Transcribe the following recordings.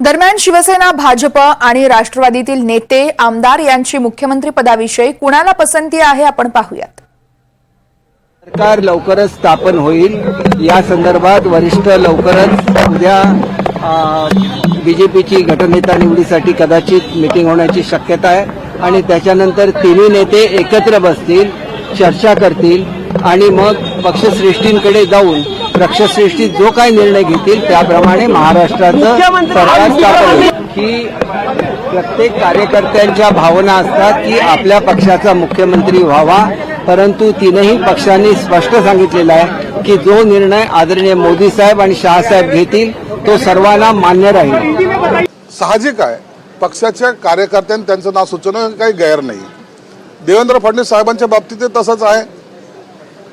दरम्यान शिवसेना भाजप आणि राष्ट्रवादीतील नेते आमदार यांची मुख्यमंत्री पदाविषयी कुणाला पसंती आहे आपण पाहूयात. सरकार लवकरच स्थापन होईल. या संदर्भात वरिष्ठ लवकरच उद्या बीजेपीची गटनेता निवडीसाठी कदाचित मिटिंग होण्याची शक्यता आहे. आणि त्याच्यानंतर तिन्ही नेते एकत्र बसतील चर्चा करतील. आणि मग पक्षश्रेष्ठींकडे जाऊन पक्षश्रेष्ठी जो काही निर्णय घेतील त्याप्रमाणे महाराष्ट्राचं सरकार स्थापन की प्रत्येक कार्यकर्त्यांच्या भावना असतात की आपल्या पक्षाचा मुख्यमंत्री व्हावा परंतु तीनही पक्षांनी स्पष्ट सांगितलेलं आहे की जो निर्णय आदरणीय मोदी साहेब आणि शहासाहेब घेतील तो सर्वांना मान्य राहील. साहजिक आहे. पक्षाच्या कार्यकर्त्यांनी त्यांचं नाव सुचवणं काही गैर नाही. देवेंद्र फडणवीस साहेबांच्या बाबतीत तसंच आहे.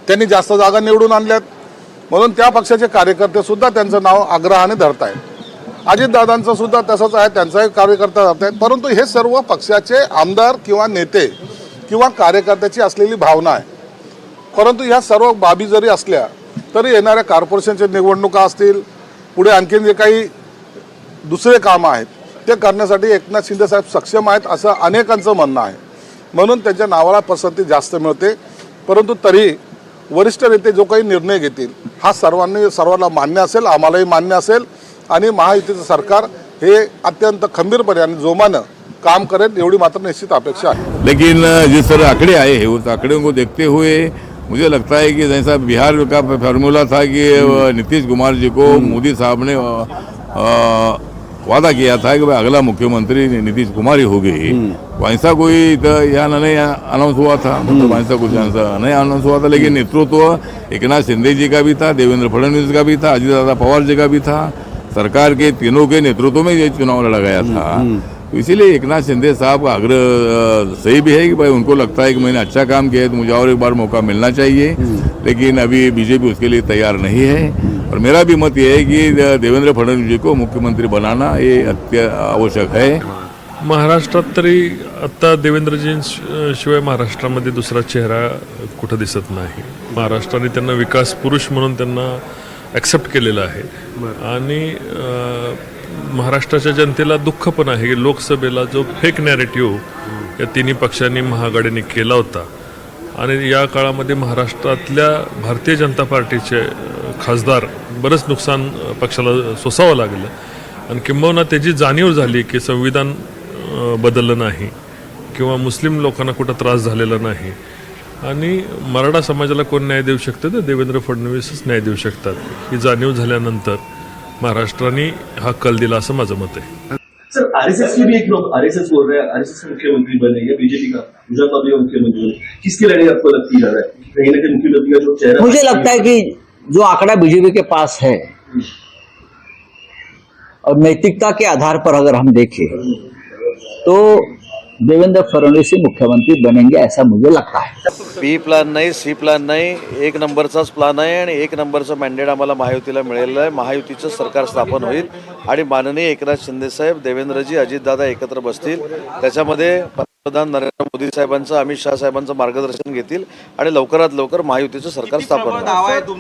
त्यांनी जास्त जागा निवडून आणल्यात. म्हणून त्या पक्षाचे कार्यकर्ते सुद्धा त्यांचं नाव आग्रहाने धरत आहेत अजितदादांचं सुद्धा तसंच आहे त्यांचाही कार्यकर्ता धरत आहेत परंतु हे सर्व पक्षाचे आमदार किंवा नेते किंवा कार्यकर्त्याची असलेली भावना आहे. परंतु ह्या सर्व बाबी जरी असल्या तरी येणाऱ्या कॉर्पोरेशनच्या निवडणुका असतील पुढे आणखीन जे काही दुसरे कामं आहेत ते करण्यासाठी एकनाथ शिंदे साहेब सक्षम आहेत असं अनेकांचं म्हणणं आहे. म्हणून त्यांच्या नावाला पसंती जास्त मिळते. परंतु तरी वरिष्ठ नेते जो काही निर्णय घेतील हा सर्वांनी सर्वांना मान्य असेल आम्हालाही मान्य असेल आणि महायुतीचं सरकार हे अत्यंत खंबीरपणे आणि जोमानं काम करेल एवढी मात्र निश्चित अपेक्षा आहे. लेकिन जिस तरह आंकड़े आए हैं उस आंकड़ों को देखते हुए मुझे लगता है कि जैसा बिहार का फार्मूला था कि नीतीश कुमार जी को मोदी साहब ने आ, आ, वादा किया था कि भाई अगला मुख्यमंत्री नीतीश कुमार ही होगी वैसा कोई तो यहाँ नहीं अनाउंस हुआ था। मतलब वैसा कुछ नहीं अनाउंस हुआ था। लेकिन नेतृत्व एक नाथ शिंदे जी का भी था देवेंद्र फडणवीस का भी था अजीत दादा पवार जी का भी था। सरकार के तीनों के नेतृत्व में ये चुनाव लड़ा गया था। तो इसीलिए एक नाथ शिंदे साहब का आग्रह सही भी है कि भाई उनको लगता है कि मैंने अच्छा काम किया है तो मुझे और एक बार मौका मिलना चाहिए। लेकिन अभी बीजेपी उसके लिए तैयार नहीं है। और मेरा भी मत ये है कि देवेंद्र फडणवीस जी को मुख्यमंत्री बनाना ये अत्य आवश्यक है। महाराष्ट्रात तरी आत्ता देवेंद्रजींशिवाय महाराष्ट्रामध्ये दुसरा चेहरा कुठं दिसत नाही. महाराष्ट्राने त्यांना विकास पुरुष म्हणून त्यांना ॲक्सेप्ट केलेलं आहे. आणि महाराष्ट्राच्या जनतेला दुःख पण आहे. की लोकसभेला जो फेक नॅरेटिव्ह या तिन्ही पक्षांनी महाआघाडीने केला होता. आणि या काळामध्ये महाराष्ट्रातल्या भारतीय जनता पार्टीचे खासदार बरंच नुकसान पक्षाला सोसावं लागलं. आणि किंबहुना त्याची जाणीव झाली की संविधान बदललं नाही किंवा मुस्लिम लोकांना कुठं त्रास झालेला नाही. आणि मराठा समाजाला कोण न्याय देऊ शकतं तर देवेंद्र फडणवीसच न्याय देऊ शकतात. ही जाणीव झाल्यानंतर महाराष्ट्राने हा कल दिला असं माझं मत आहे. सर आरएसएस के भी एक लोग आरएसएस बोल रहे हैं आरएसएस का मुख्यमंत्री बने या बीजेपी का? गुजरात का मुख्यमंत्री बने किसकी लड़ाई आपको लगती जा रहा है कहीं ना कहीं मुख्यमंत्री का जो चेहरा मुझे लगता है कि जो आंकड़ा बीजेपी के पास है और नैतिकता के आधार पर अगर हम देखें तो देवेंद्र फडणवीस ही मुख्यमंत्री बनेंगे ऐसा मुझे लगता है। बी प्लॅन नाही सी प्लॅन नाही एक नंबरचाच प्लॅन आहे आणि एक नंबरचं मॅन्डेट आम्हाला महायुतीला मिळेल आहे. महायुतीचं सरकार स्थापन होईल आणि माननीय एकनाथ शिंदेसाहेब देवेंद्रजी अजितदादा एकत्र बसतील. त्याच्यामध्ये पंतप्रधान नरेंद्र मोदी साहेबांचं अमित शहा साहेबांचं मार्गदर्शन घेतील आणि लवकरात लवकर महायुतीचं सरकार स्थापन होईल.